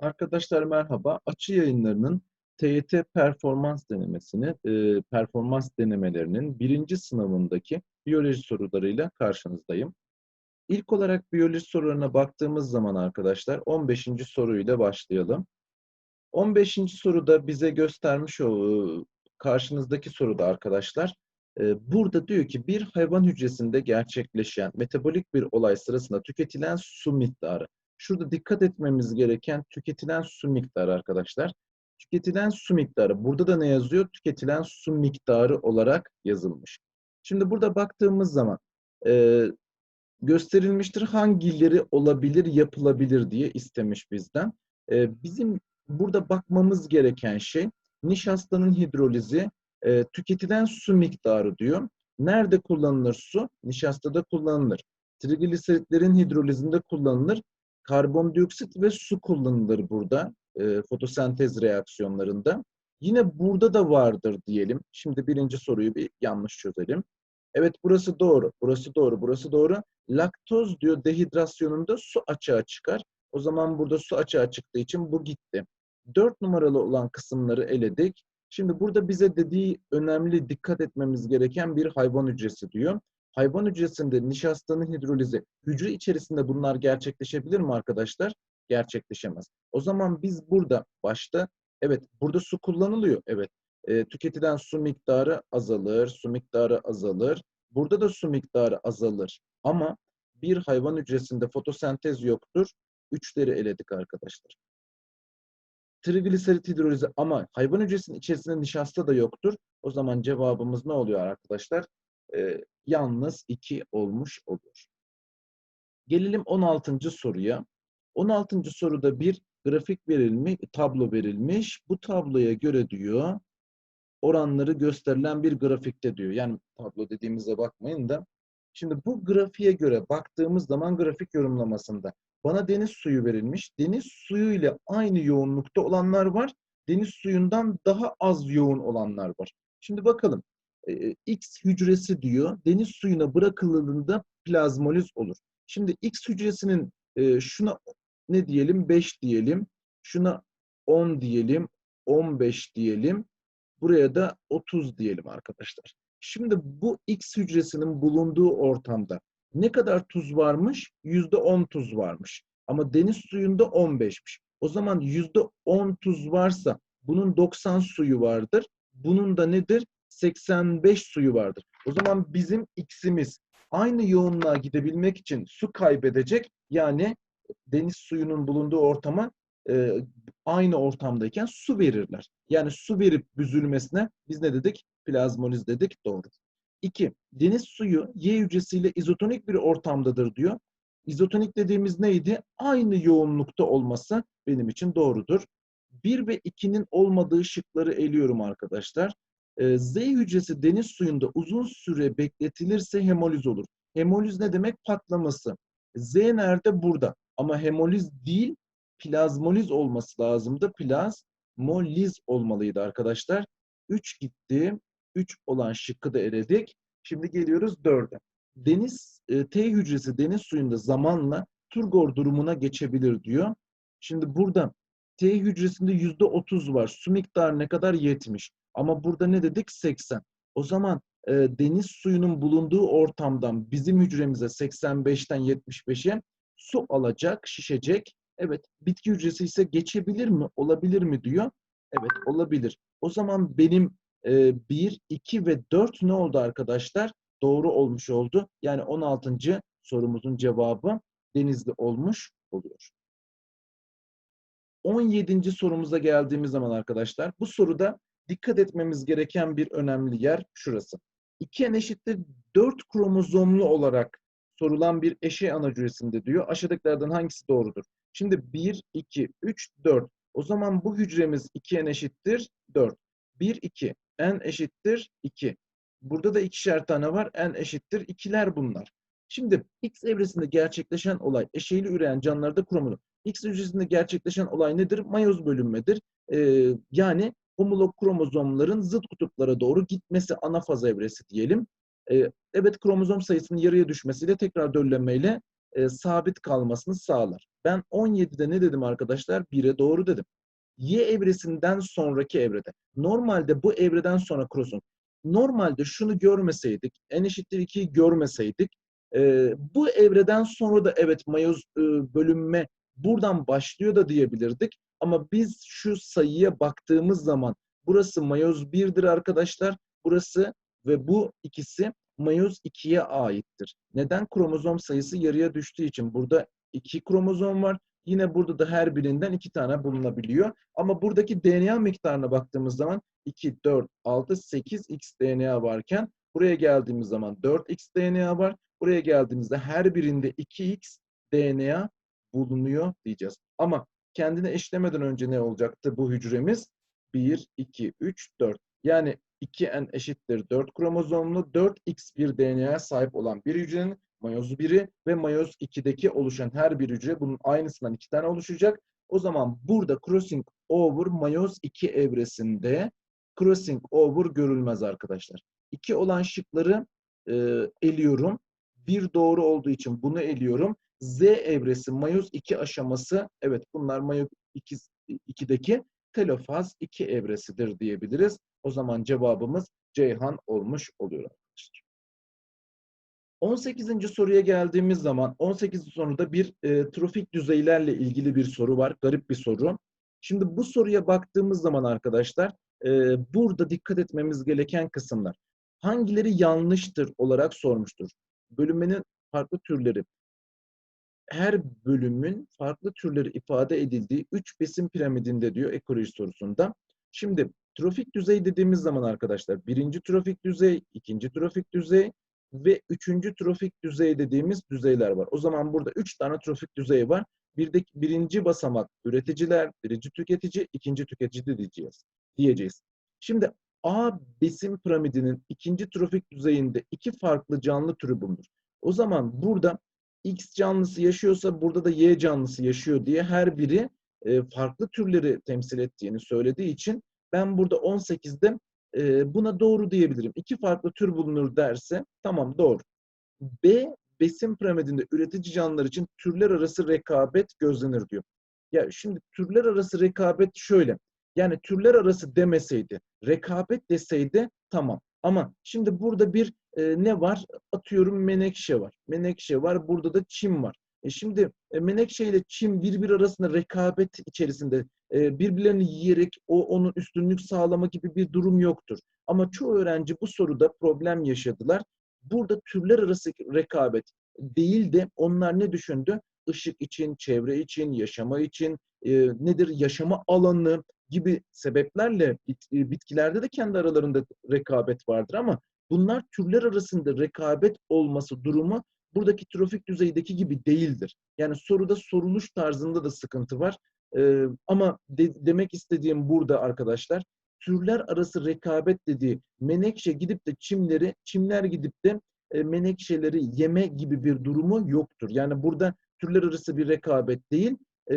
Arkadaşlar merhaba. Açı yayınlarının TYT performans denemesini, e, performans denemelerinin birinci sınavındaki biyoloji sorularıyla karşınızdayım. İlk olarak biyoloji sorularına baktığımız zaman arkadaşlar 15. soruyla başlayalım. 15. soruda bize göstermiş o karşınızdaki soruda arkadaşlar e, burada diyor ki bir hayvan hücresinde gerçekleşen metabolik bir olay sırasında tüketilen su miktarı. Şurada dikkat etmemiz gereken tüketilen su miktarı arkadaşlar. Tüketilen su miktarı. Burada da ne yazıyor? Tüketilen su miktarı olarak yazılmış. Şimdi burada baktığımız zaman e, gösterilmiştir hangileri olabilir, yapılabilir diye istemiş bizden. E, bizim burada bakmamız gereken şey nişastanın hidrolizi, e, tüketilen su miktarı diyor. Nerede kullanılır su? Nişastada kullanılır. Trigliseritlerin hidrolizinde kullanılır. Karbondioksit ve su kullanılır burada e, fotosentez reaksiyonlarında. Yine burada da vardır diyelim. Şimdi birinci soruyu bir yanlış çözelim. Evet burası doğru, burası doğru, burası doğru. Laktoz diyor dehidrasyonunda su açığa çıkar. O zaman burada su açığa çıktığı için bu gitti. Dört numaralı olan kısımları eledik. Şimdi burada bize dediği önemli dikkat etmemiz gereken bir hayvan hücresi diyor. Hayvan hücresinde nişastanın hidrolizi, hücre içerisinde bunlar gerçekleşebilir mi arkadaşlar? Gerçekleşemez. O zaman biz burada başta, evet burada su kullanılıyor, evet. E, tüketilen su miktarı azalır, su miktarı azalır. Burada da su miktarı azalır. Ama bir hayvan hücresinde fotosentez yoktur. Üçleri eledik arkadaşlar trigliserit hidrolizi ama hayvan hücresinin içerisinde nişasta da yoktur. O zaman cevabımız ne oluyor arkadaşlar? Ee, yalnız 2 olmuş olur. Gelelim 16. soruya. 16. soruda bir grafik verilmiş, tablo verilmiş. Bu tabloya göre diyor oranları gösterilen bir grafikte diyor. Yani tablo dediğimize bakmayın da. Şimdi bu grafiğe göre baktığımız zaman grafik yorumlamasında bana deniz suyu verilmiş. Deniz suyu ile aynı yoğunlukta olanlar var. Deniz suyundan daha az yoğun olanlar var. Şimdi bakalım. Ee, X hücresi diyor. Deniz suyuna bırakıldığında plazmoliz olur. Şimdi X hücresinin e, şuna ne diyelim? 5 diyelim. Şuna 10 diyelim. 15 diyelim. Buraya da 30 diyelim arkadaşlar. Şimdi bu X hücresinin bulunduğu ortamda ne kadar tuz varmış? Yüzde on tuz varmış. Ama deniz suyunda 15'miş. O zaman yüzde on tuz varsa bunun 90 suyu vardır. Bunun da nedir? 85 suyu vardır. O zaman bizim X'imiz aynı yoğunluğa gidebilmek için su kaybedecek. Yani deniz suyunun bulunduğu ortama e, aynı ortamdayken su verirler. Yani su verip büzülmesine biz ne dedik? Plazmoliz dedik. Doğru. 2. Deniz suyu Y hücresiyle izotonik bir ortamdadır diyor. İzotonik dediğimiz neydi? Aynı yoğunlukta olması benim için doğrudur. 1 ve 2'nin olmadığı şıkları eliyorum arkadaşlar. Ee, Z hücresi deniz suyunda uzun süre bekletilirse hemoliz olur. Hemoliz ne demek? Patlaması. Z nerede? Burada. Ama hemoliz değil, plazmoliz olması lazımdı. Plazmoliz olmalıydı arkadaşlar. 3 gitti. 3 olan şıkkı da eledik. Şimdi geliyoruz 4'e. Deniz e, T hücresi deniz suyunda zamanla turgor durumuna geçebilir diyor. Şimdi burada T hücresinde yüzde 30 var. Su miktarı ne kadar? 70. Ama burada ne dedik? 80. O zaman e, deniz suyunun bulunduğu ortamdan bizim hücremize 85'ten 75'e su alacak, şişecek. Evet, bitki hücresi ise geçebilir mi, olabilir mi diyor. Evet, olabilir. O zaman benim 1, 2 ve 4 ne oldu arkadaşlar? Doğru olmuş oldu. Yani 16. sorumuzun cevabı denizli olmuş oluyor. 17. sorumuza geldiğimiz zaman arkadaşlar bu soruda dikkat etmemiz gereken bir önemli yer şurası. 2n eşittir 4 kromozomlu olarak sorulan bir eşey ana hücresinde diyor. Aşağıdakilerden hangisi doğrudur? Şimdi 1, 2, 3, 4. O zaman bu hücremiz 2n eşittir 4. 1, 2 n eşittir 2. Burada da ikişer tane var. n eşittir 2'ler bunlar. Şimdi X evresinde gerçekleşen olay eşeğli üreyen canlılarda kromozom. X hücresinde gerçekleşen olay nedir? Mayoz bölünmedir. Ee, yani homolog kromozomların zıt kutuplara doğru gitmesi anafaz evresi diyelim. Ee, evet kromozom sayısının yarıya düşmesiyle tekrar döllenmeyle e, sabit kalmasını sağlar. Ben 17'de ne dedim arkadaşlar? 1'e doğru dedim. Y evresinden sonraki evrede. Normalde bu evreden sonra cross'un. Normalde şunu görmeseydik, n eşittir 2'yi görmeseydik, e, bu evreden sonra da evet mayoz e, bölünme buradan başlıyor da diyebilirdik. Ama biz şu sayıya baktığımız zaman burası mayoz 1'dir arkadaşlar. Burası ve bu ikisi mayoz 2'ye aittir. Neden? Kromozom sayısı yarıya düştüğü için. Burada 2 kromozom var. Yine burada da her birinden 2 tane bulunabiliyor. Ama buradaki DNA miktarına baktığımız zaman 2, 4, 6, 8 x DNA varken buraya geldiğimiz zaman 4 x DNA var. Buraya geldiğimizde her birinde 2x DNA bulunuyor diyeceğiz. Ama kendine eşlemeden önce ne olacaktı bu hücremiz? 1, 2, 3, 4. Yani 2n eşittir 4 kromozomlu 4x bir DNA'ya sahip olan bir hücrenin mayoz 1'i ve mayoz 2'deki oluşan her bir hücre bunun aynısından iki tane oluşacak. O zaman burada crossing over mayoz 2 evresinde crossing over görülmez arkadaşlar. 2 olan şıkları e, eliyorum. Bir doğru olduğu için bunu eliyorum. Z evresi mayoz 2 aşaması evet bunlar mayoz 2, 2'deki telofaz 2 evresidir diyebiliriz. O zaman cevabımız Ceyhan olmuş oluyor arkadaşlar. 18. soruya geldiğimiz zaman 18. soruda bir e, trofik düzeylerle ilgili bir soru var. Garip bir soru. Şimdi bu soruya baktığımız zaman arkadaşlar e, burada dikkat etmemiz gereken kısımlar. Hangileri yanlıştır olarak sormuştur. Bölünmenin farklı türleri. Her bölümün farklı türleri ifade edildiği 3 besin piramidinde diyor ekoloji sorusunda. Şimdi trofik düzey dediğimiz zaman arkadaşlar birinci trofik düzey, ikinci trofik düzey ve üçüncü trofik düzey dediğimiz düzeyler var. O zaman burada üç tane trofik düzey var. Birdeki, birinci basamak üreticiler, birinci tüketici, ikinci tüketici diyeceğiz. diyeceğiz. Şimdi A besin piramidinin ikinci trofik düzeyinde iki farklı canlı türü bulunur. O zaman burada X canlısı yaşıyorsa burada da Y canlısı yaşıyor diye her biri e, farklı türleri temsil ettiğini söylediği için ben burada 18'de e, buna doğru diyebilirim. İki farklı tür bulunur derse tamam doğru. B besin piramidinde üretici canlılar için türler arası rekabet gözlenir diyor. Ya şimdi türler arası rekabet şöyle. Yani türler arası demeseydi, rekabet deseydi tamam. Ama şimdi burada bir e, ne var? Atıyorum menekşe var. Menekşe var. Burada da çim var. E şimdi e, menekşe ile çim birbir arasında rekabet içerisinde e, birbirlerini yiyerek o onun üstünlük sağlama gibi bir durum yoktur. Ama çoğu öğrenci bu soruda problem yaşadılar. Burada türler arası rekabet değil de onlar ne düşündü? Işık için, çevre için, yaşama için, e, nedir yaşama alanı gibi sebeplerle e, bitkilerde de kendi aralarında rekabet vardır ama bunlar türler arasında rekabet olması durumu buradaki trofik düzeydeki gibi değildir. Yani soruda soruluş tarzında da sıkıntı var. Ee, ama de, demek istediğim burada arkadaşlar türler arası rekabet dediği menekşe gidip de çimleri, çimler gidip de e, menekşeleri yeme gibi bir durumu yoktur. Yani burada türler arası bir rekabet değil, e,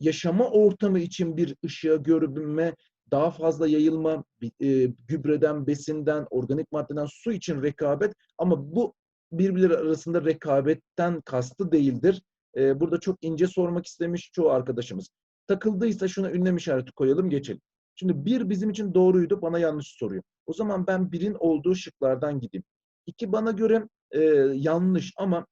yaşama ortamı için bir ışığa görünme, daha fazla yayılma, e, gübreden, besinden, organik maddeden, su için rekabet ama bu birbirleri arasında rekabetten kastı değildir. E, burada çok ince sormak istemiş çoğu arkadaşımız. Takıldıysa şuna ünlem işareti koyalım geçelim. Şimdi bir bizim için doğruydu bana yanlış soruyor. O zaman ben birin olduğu şıklardan gideyim. İki bana göre e, yanlış ama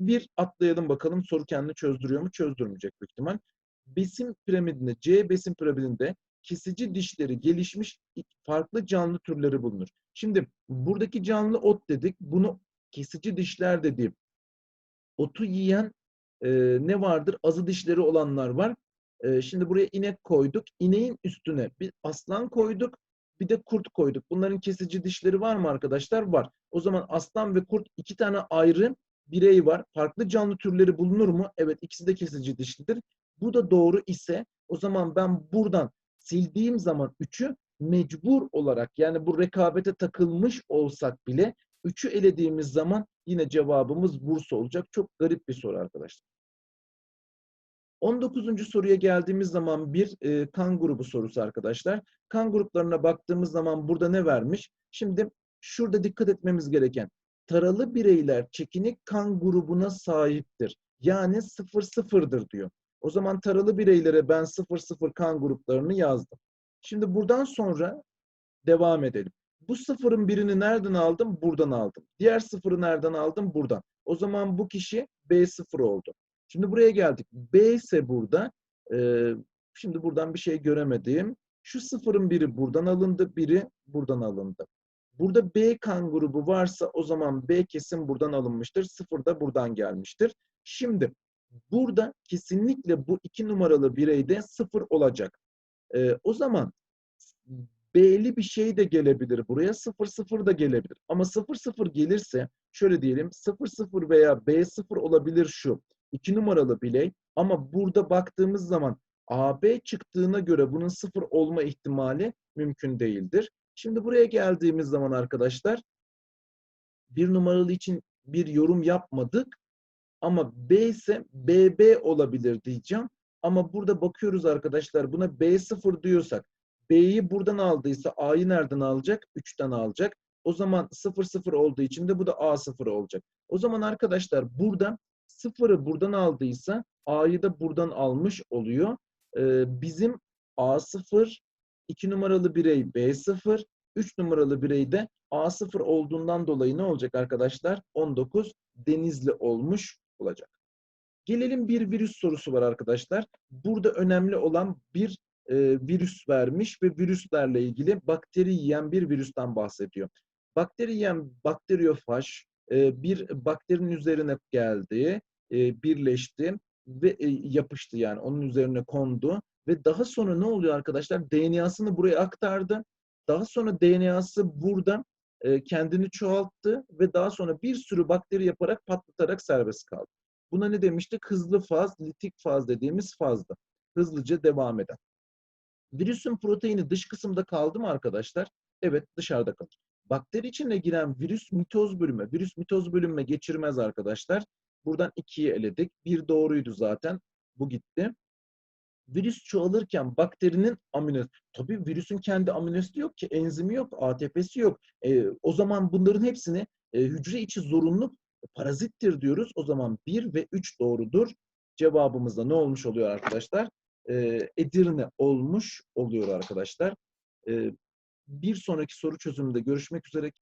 bir atlayalım bakalım soru kendini çözdürüyor mu? Çözdürmeyecek büyük ihtimal. Besin piramidinde, C besin piramidinde kesici dişleri gelişmiş farklı canlı türleri bulunur. Şimdi buradaki canlı ot dedik. Bunu kesici dişler dediğim otu yiyen e, ne vardır? Azı dişleri olanlar var. E, şimdi buraya inek koyduk. İneğin üstüne bir aslan koyduk. Bir de kurt koyduk. Bunların kesici dişleri var mı arkadaşlar? Var. O zaman aslan ve kurt iki tane ayrı birey var. Farklı canlı türleri bulunur mu? Evet ikisi de kesici dişlidir. Bu da doğru ise o zaman ben buradan sildiğim zaman 3'ü mecbur olarak yani bu rekabete takılmış olsak bile 3'ü elediğimiz zaman yine cevabımız Bursa olacak. Çok garip bir soru arkadaşlar. 19. soruya geldiğimiz zaman bir e, kan grubu sorusu arkadaşlar. Kan gruplarına baktığımız zaman burada ne vermiş? Şimdi şurada dikkat etmemiz gereken taralı bireyler çekinik kan grubuna sahiptir. Yani 0 sıfırdır diyor. O zaman taralı bireylere ben 0 0 kan gruplarını yazdım. Şimdi buradan sonra devam edelim. Bu sıfırın birini nereden aldım? Buradan aldım. Diğer sıfırı nereden aldım? Buradan. O zaman bu kişi B0 oldu. Şimdi buraya geldik. B ise burada. e, şimdi buradan bir şey göremedim. Şu sıfırın biri buradan alındı, biri buradan alındı. Burada B kan grubu varsa o zaman B kesin buradan alınmıştır. Sıfır da buradan gelmiştir. Şimdi burada kesinlikle bu iki numaralı bireyde sıfır olacak. Ee, o zaman B'li bir şey de gelebilir buraya. 0-0 da gelebilir. Ama 0-0 gelirse şöyle diyelim 0-0 veya B0 olabilir şu. 2 numaralı biley. Ama burada baktığımız zaman AB çıktığına göre bunun 0 olma ihtimali mümkün değildir. Şimdi buraya geldiğimiz zaman arkadaşlar bir numaralı için bir yorum yapmadık. Ama B ise BB olabilir diyeceğim. Ama burada bakıyoruz arkadaşlar buna B0 diyorsak B'yi buradan aldıysa A'yı nereden alacak? 3'ten alacak. O zaman 0 0 olduğu için de bu da A0 olacak. O zaman arkadaşlar burada 0'ı buradan aldıysa A'yı da buradan almış oluyor. Ee, bizim A0 2 numaralı birey B0 3 numaralı birey de A0 olduğundan dolayı ne olacak arkadaşlar? 19 Denizli olmuş olacak. Gelelim bir virüs sorusu var arkadaşlar. Burada önemli olan bir e, virüs vermiş ve virüslerle ilgili bakteri yiyen bir virüsten bahsediyor. Bakteri yiyen bakteriyofaj e, bir bakterinin üzerine geldi, e, birleşti ve e, yapıştı yani onun üzerine kondu ve daha sonra ne oluyor arkadaşlar? DNA'sını buraya aktardı. Daha sonra DNA'sı burada e, kendini çoğalttı ve daha sonra bir sürü bakteri yaparak patlatarak serbest kaldı. Buna ne demiştik? Hızlı faz, litik faz dediğimiz fazda. Hızlıca devam eden. Virüsün proteini dış kısımda kaldı mı arkadaşlar? Evet dışarıda kalır. Bakteri içine giren virüs mitoz bölümü. Virüs mitoz bölümüne geçirmez arkadaşlar. Buradan ikiyi eledik. Bir doğruydu zaten. Bu gitti. Virüs çoğalırken bakterinin amino tabii virüsün kendi aminoasidi yok ki, enzimi yok, ATP'si yok. E, o zaman bunların hepsini e, hücre içi zorunlu parazittir diyoruz. O zaman 1 ve 3 doğrudur. Cevabımızda ne olmuş oluyor arkadaşlar? E, Edirne olmuş oluyor arkadaşlar. E, bir sonraki soru çözümünde görüşmek üzere.